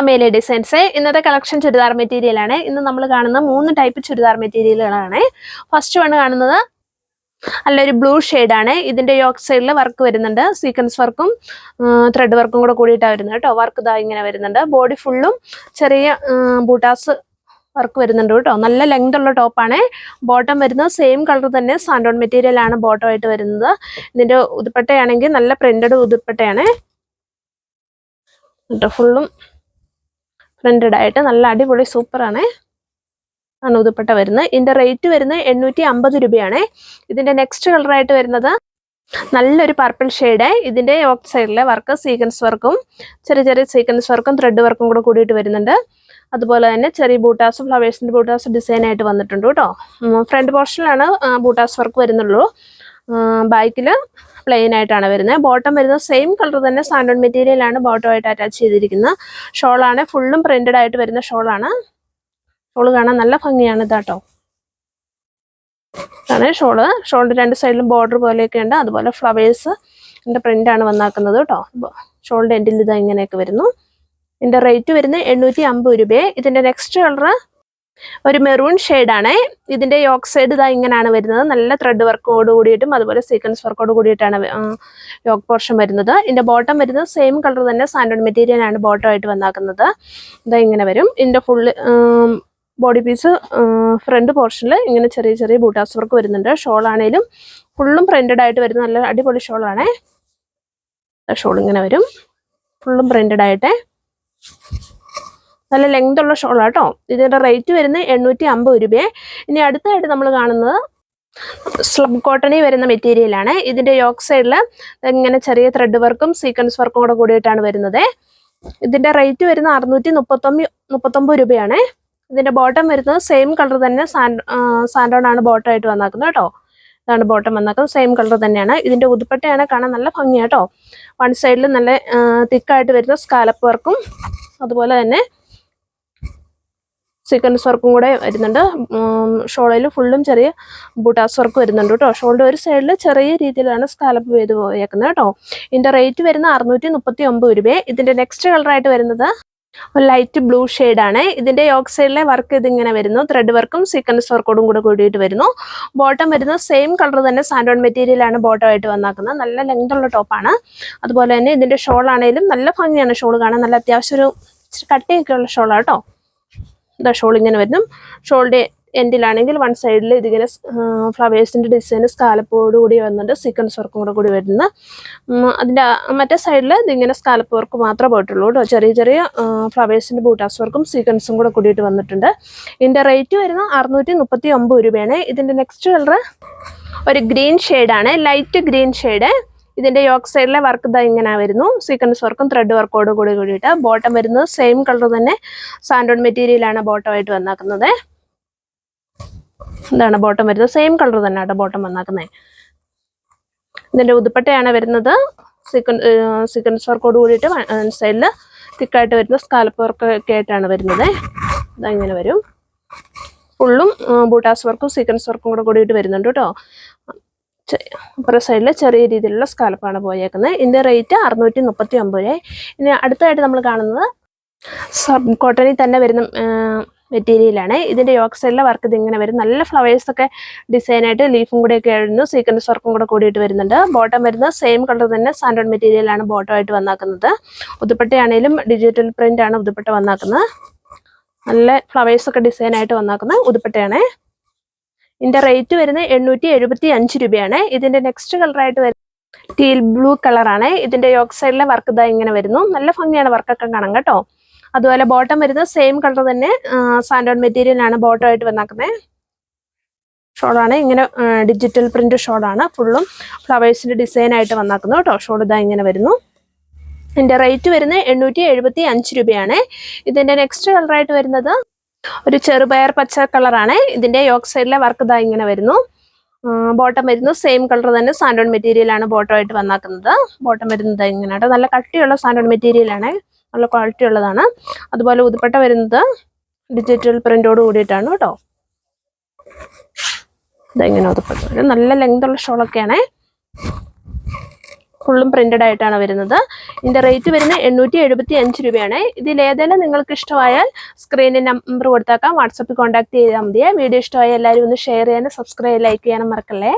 Amelia designs ഇന്നത്തെ collection churidar material ആണ്. ഇന്ന് നമ്മൾ കാണുന്ന മൂന്ന് ടൈപ്പ് ചുരിദാർ മെറ്റീരിയലുകളാണ് ഫസ്റ്റ് വൺ കാണുന്നത് നല്ലൊരു ബ്ലൂ ആണ്. ഇതിന്റെ യോക്ക് സൈഡിൽ വർക്ക് വരുന്നുണ്ട്. സീക്വൻസ് വർക്കും ത്രെഡ് വർക്കും കൂടെ കൂടിയിട്ടാണ് വരുന്നത് കേട്ടോ. വർക്ക് ഇതാ ഇങ്ങനെ വരുന്നുണ്ട്. ബോഡി ഫുള്ളും ചെറിയ ബൂട്ടാസ് വർക്ക് വരുന്നുണ്ട് കേട്ടോ. നല്ല ലെങ്ത് ഉള്ള ടോപ്പാണ് ബോട്ടം വരുന്നത് സെയിം കളർ തന്നെ സാൻഡോൺ മെറ്റീരിയൽ ആണ് ബോട്ടം ആയിട്ട് വരുന്നത്. ഇതിന്റെ ഉതുപ്പട്ടയാണെങ്കിൽ നല്ല പ്രിന്റഡ് ഉതുപ്പട്ടയാണ്. കേട്ടോ ഫുള്ളും പ്രിന്റഡ് ആയിട്ട് നല്ല അടിപൊളി സൂപ്പറാണ് ആണ്. ഉതുപ്പട്ട വരുന്നത്. ഇതിന്റെ റേറ്റ് വരുന്നത് എണ്ണൂറ്റി അമ്പത് രൂപയാണ്. ഇതിന്റെ നെക്സ്റ്റ് കളറായിട്ട് വരുന്നത് നല്ലൊരു പർപ്പിൾ ഷെയ്ഡ് ഇതിന്റെ ഓഫ് സൈഡിലെ വർക്ക് സീക്വൻസ് വർക്കും ചെറിയ ചെറിയ സീക്വൻസ് വർക്കും ത്രെഡ് വർക്കും കൂടെ കൂടിയിട്ട് വരുന്നുണ്ട്. അതുപോലെ തന്നെ ചെറിയ ബൂട്ടാസ് ഫ്ലവേഴ്സിന്റെ ബൂട്ടാസ് ഡിസൈൻ ആയിട്ട് വന്നിട്ടുണ്ട് കേട്ടോ. ഫ്രണ്ട് പോർഷനിലാണ് ബൂട്ടാസ് വർക്ക് വരുന്നുള്ളൂ. ബാക്കിൽ പ്ലെയിൻ ആയിട്ടാണ് വരുന്നത്. ബോട്ടം വരുന്നത് സെയിം കളർ തന്നെ സാൻഡോൺ മെറ്റീരിയൽ ആണ് ബോട്ടം ആയിട്ട് അറ്റാച്ച് ചെയ്തിരിക്കുന്നത്. ഷോളാണ് ഫുള്ളും പ്രിന്റഡ് ആയിട്ട് വരുന്ന ഷോളാണ് ഷോൾ കാണാൻ നല്ല ഭംഗിയാണ് ഇതാട്ടോ. ഇതാണ് ഷോൾ ഷോളിന്റെ രണ്ട് സൈഡിലും ബോർഡർ പോലെയൊക്കെ ഉണ്ട്. അതുപോലെ ഫ്ലവേഴ്സ് പ്രിന്റ് ആണ് വന്നാക്കുന്നത് കേട്ടോ. ഷോളിന്റെ എൻഡിൽ ഇത് ഇങ്ങനെയൊക്കെ വരുന്നു. ഇതിന്റെ റേറ്റ് വരുന്നത് എണ്ണൂറ്റി അമ്പത് രൂപയെ. ഇതിന്റെ നെക്സ്റ്റ് കളർ ഒരു മെറൂൺ ആണ് ഇതിന്റെ യോക്ക് സൈഡ് ഇതാ ഇങ്ങനെയാണ് വരുന്നത്. നല്ല ത്രെഡ് വർക്കോട് കൂടിയിട്ടും അതുപോലെ സീക്വൻസ് വർക്കോട് കൂടിയിട്ടാണ് യോക്ക് പോർഷൻ വരുന്നത്. ഇതിന്റെ ബോട്ടം വരുന്നത് സെയിം കളർ തന്നെ സാൻഡോൺ മെറ്റീരിയൽ ആണ് ബോട്ടം ആയിട്ട് വന്നാക്കുന്നത്. ഇതാ ഇങ്ങനെ വരും. ഇതിന്റെ ഫുള്ള് ബോഡി പീസ് ഫ്രണ്ട് പോർഷനിൽ ഇങ്ങനെ ചെറിയ ചെറിയ ബൂട്ടാസ് വർക്ക് വരുന്നുണ്ട്. ആണെങ്കിലും ഫുള്ളും പ്രിന്റഡ് ആയിട്ട് വരുന്ന നല്ല അടിപൊളി ഷോളാണേ ഷോൾ ഇങ്ങനെ വരും. ഫുള്ളും പ്രിന്റഡ് ആയിട്ട്. നല്ല ലെങ്ത് ഉള്ള ഷോൾ കേട്ടോ ഇതിന്റെ റേറ്റ് വരുന്നത് എണ്ണൂറ്റി അമ്പത് രൂപയെ. ഇനി അടുത്തായിട്ട് നമ്മൾ കാണുന്നത് സ്ലബ് കോട്ടണിൽ വരുന്ന മെറ്റീരിയൽ ആണ്. ഇതിന്റെ യോക്ക് സൈഡിൽ ഇങ്ങനെ ചെറിയ ത്രെഡ് വർക്കും സീക്വൻസ് വർക്കും കൂടെ കൂടിയിട്ടാണ് വരുന്നത്. ഇതിന്റെ റേറ്റ് വരുന്നത് അറുന്നൂറ്റി മുപ്പത്തൊമ്പത് മുപ്പത്തൊമ്പത് രൂപയാണ്. ഇതിന്റെ ബോട്ടം വരുന്നത് സെയിം കളർ തന്നെ സാൻഡോൺ ആണ് ബോട്ടം ആയിട്ട് വന്നാക്കുന്നത് കേട്ടോ ഇതാണ് ബോട്ടം വന്നാക്കുന്നത് സെയിം കളർ തന്നെയാണ്. ഇതിന്റെ ഉതുപ്പട്ടയാണ് കാണാൻ നല്ല ഭംഗിയാട്ടോ വൺ സൈഡിൽ നല്ല തിക്കായിട്ട് വരുന്ന സ്കാലപ്പ് വർക്കും അതുപോലെ തന്നെ സീക്വൻസ് വർക്കും കൂടെ വരുന്നുണ്ട്. ഷോളയിൽ ഫുള്ളും ചെറിയ ബൂട്ടാസ് വർക്ക് വരുന്നുണ്ട് കേട്ടോ. ഷോളിന്റെ ഒരു സൈഡിൽ ചെറിയ രീതിയിലാണ് സ്കാലപ്പ് ചെയ്ത് പോയേക്കുന്നത് കേട്ടോ. ഇതിന്റെ റേറ്റ് വരുന്ന അറുന്നൂറ്റി മുപ്പത്തി ഒമ്പത് രൂപയെ ഇതിന്റെ നെക്സ്റ്റ് കളറായിട്ട് വരുന്നത് ലൈറ്റ് ബ്ലൂ ആണ്. ഇതിന്റെ യോക്ക് സൈഡിലെ വർക്ക് ഇതിങ്ങനെ വരുന്നു. ത്രെഡ് വർക്കും സീക്വൻസ് വർക്കോടും കൂടെ കൂടിയിട്ട് വരുന്നു. ബോട്ടം വരുന്ന സെയിം കളർ തന്നെ സാൻഡോൺ മെറ്റീരിയൽ ആണ് ബോട്ടം ആയിട്ട് വന്നാക്കുന്നത്. നല്ല ലെങ്ത് ഉള്ള ടോപ്പാണ് അതുപോലെ തന്നെ ഇതിന്റെ ഷോൾ ആണെങ്കിലും നല്ല ഭംഗിയാണ്. ഷോൾ കാണാൻ നല്ല അത്യാവശ്യം ഒരു കട്ടിയൊക്കെ ഉള്ള ഷോളാണ് കേട്ടോ. ഇതാ ഷോൾ ഇങ്ങനെ വരുന്നു. ഷോളിന്റെ എൻഡിലാണെങ്കിൽ വൺ സൈഡിൽ ഇതിങ്ങനെ ഫ്ലവേഴ്സിന്റെ ഡിസൈൻ സ്കാലപ്പോട് കൂടി വരുന്നുണ്ട് സീക്വൻസ് വർക്കും കൂടെ കൂടി വരുന്നത് അതിന്റെ മറ്റേ സൈഡിൽ ഇതിങ്ങനെ സ്കാലപ്പ് വർക്ക് മാത്രമേ പോയിട്ടുള്ളൂ കേട്ടോ. ചെറിയ ചെറിയ ഫ്ലവേഴ്സിന്റെ ബൂട്ടാസ് വർക്കും സീക്വൻസും കൂടെ കൂടിയിട്ട് വന്നിട്ടുണ്ട്. ഇതിന്റെ റേറ്റ് വരുന്നത് അറുന്നൂറ്റി മുപ്പത്തി ഒമ്പത് രൂപയാണ്. ഇതിന്റെ നെക്സ്റ്റ് കളർ ഒരു ഗ്രീൻ ഷെയ്ഡാണ് ലൈറ്റ് ഗ്രീൻ ഷെയ്ഡ് ഇതിന്റെ യോക്ക് സൈഡിലെ വർക്ക് ഇതാ ഇങ്ങനെ വരുന്നു. സീക്വൻസ് വർക്കും ത്രെഡ് വർക്കോട് കൂടി കൂടിയിട്ട് ബോട്ടം വരുന്നത് സെയിം കളർ തന്നെ സാൻഡോൺ മെറ്റീരിയലാണ് ബോട്ടം ആയിട്ട് വന്നാക്കുന്നത്. ഇതാണ് ബോട്ടം വരുന്നത്. സെയിം കളർ തന്നെ കേട്ടോ ബോട്ടം വന്നാക്കുന്നത് ഇതിന്റെ ഉതുപ്പട്ടയാണ് വരുന്നത്. സീക്വൻ സീക്വൻസ് വർക്കോട് കൂടിയിട്ട് സൈഡിൽ തിക്കായിട്ട് വരുന്ന സ്കാലപ്പ് വർക്ക് ഒക്കെ ആയിട്ടാണ് വരുന്നത്. ഇങ്ങനെ വരും. ഫുള്ളും ബൂട്ടാസ് വർക്കും സീക്വൻസ് വർക്കും കൂടെ കൂടിയിട്ട് വരുന്നുണ്ട് കേട്ടോ. അപ്പുറ സൈഡിൽ ചെറിയ രീതിയിലുള്ള സ്കാലപ്പാണ് പോയേക്കുന്നത്. ഇതിന്റെ റേറ്റ് അറുന്നൂറ്റി മുപ്പത്തി ഒമ്പത് ഇനി അടുത്തതായിട്ട് നമ്മൾ കാണുന്നത് സബ് കോട്ടണിൽ തന്നെ വരുന്ന മെറ്റീരിയലാണ് ഇതിന്റെ യോക്ക് സൈഡിലെ വർക്ക് ഇതിങ്ങനെ വരും. നല്ല ഫ്ലവേഴ്സൊക്കെ ഡിസൈനായിട്ട് ലീഫും കൂടെ ഒക്കെ ആയിരുന്നു സീക്വൻസ് വർക്കും കൂടെ കൂടിയിട്ട് വരുന്നുണ്ട്. ബോട്ടം വരുന്നത് സെയിം കളർ തന്നെ സാൻഡോൺ മെറ്റീരിയലാണ് ബോട്ടം ആയിട്ട് വന്നാക്കുന്നത്. ഉതുപ്പട്ടയാണേലും ഡിജിറ്റൽ പ്രിന്റ് ആണ് ഉതുപ്പട്ട വന്നാക്കുന്നത്. നല്ല ഫ്ലവേഴ്സൊക്കെ ഡിസൈനായിട്ട് വന്നാക്കുന്നത് ഉതുപ്പട്ടയാണ്. ഇതിന്റെ റേറ്റ് വരുന്നത് എണ്ണൂറ്റി എഴുപത്തി അഞ്ച് രൂപയാണ്. ഇതിന്റെ നെക്സ്റ്റ് കളറായിട്ട് വരുന്നത് ടീൽ ബ്ലൂ കളറാണ് ഇതിന്റെ യോക്ക് സൈഡിലെ വർക്ക് ഇതാ ഇങ്ങനെ വരുന്നു. നല്ല ഭംഗിയാണ് വർക്കൊക്കെ കാണാം കേട്ടോ. അതുപോലെ ബോട്ടം വരുന്നത് സെയിം കളർ തന്നെ. സാൻഡോൺ മെറ്റീരിയൽ ആണ് ബോട്ടം ആയിട്ട് വന്നാക്കുന്നത് ഷോളാണ് ഇങ്ങനെ ഡിജിറ്റൽ പ്രിന്റ് ഷോളാണ് ഫുള്ളും ഫ്ലവേഴ്സിന്റെ ഡിസൈൻ ആയിട്ട് വന്നാക്കുന്നു കേട്ടോ. ഷോൾ ഇതാ ഇങ്ങനെ വരുന്നു. ഇതിന്റെ റേറ്റ് വരുന്നത് എണ്ണൂറ്റി എഴുപത്തി അഞ്ച് രൂപയാണ്. ഇതിന്റെ നെക്സ്റ്റ് കളറായിട്ട് വരുന്നത് ഒരു ചെറുപയർ പച്ച കളറാണ്. ഇതിന്റെ യോക്ക് സൈഡിലെ വർക്ക് ഇതാ ഇങ്ങനെ വരുന്നു. ബോട്ടം വരുന്നു. സെയിം കളർ തന്നെ സാൻഡോൺ മെറ്റീരിയൽ ആണ് ബോട്ടം ആയിട്ട് വന്നാക്കുന്നത്. ബോട്ടം വരുന്നത് ഇങ്ങനെ നല്ല കട്ടിയുള്ള സാൻഡോൺ മെറ്റീരിയൽ ആണ്. നല്ല ക്വാളിറ്റി ഉള്ളതാണ്. അതുപോലെ ഉതുപ്പട്ട വരുന്നത് ഡിജിറ്റൽ പ്രിന്റോട് കൂടിയിട്ടാണ് കേട്ടോ. ഇതെങ്ങനെ ഉതുപ്പട്ട. നല്ല ലെങ്ത് ഉള്ള ഷോളൊക്കെയാണ് ഫുള്ളും പ്രിന്റഡ് ആയിട്ടാണ് വരുന്നത്. ഇതിന്റെ റേറ്റ് വരുന്നത് എണ്ണൂറ്റി എഴുപത്തി അഞ്ച് രൂപയാണ്. ഇതിൽ ഏതെങ്കിലും നിങ്ങൾക്ക് ഇഷ്ടമായാൽ സ്ക്രീനിൽ നമ്പർ കൊടുത്താക്കാം. വാട്സപ്പിൽ കോൺടാക്ട് ചെയ്താൽ മതി വീഡിയോ ഇഷ്ടമായ എല്ലാവരും ഒന്ന് ഷെയർ ചെയ്യാനും സബ്സ്ക്രൈബ് ലൈക്ക് ചെയ്യാനും മറക്കല്ലേ?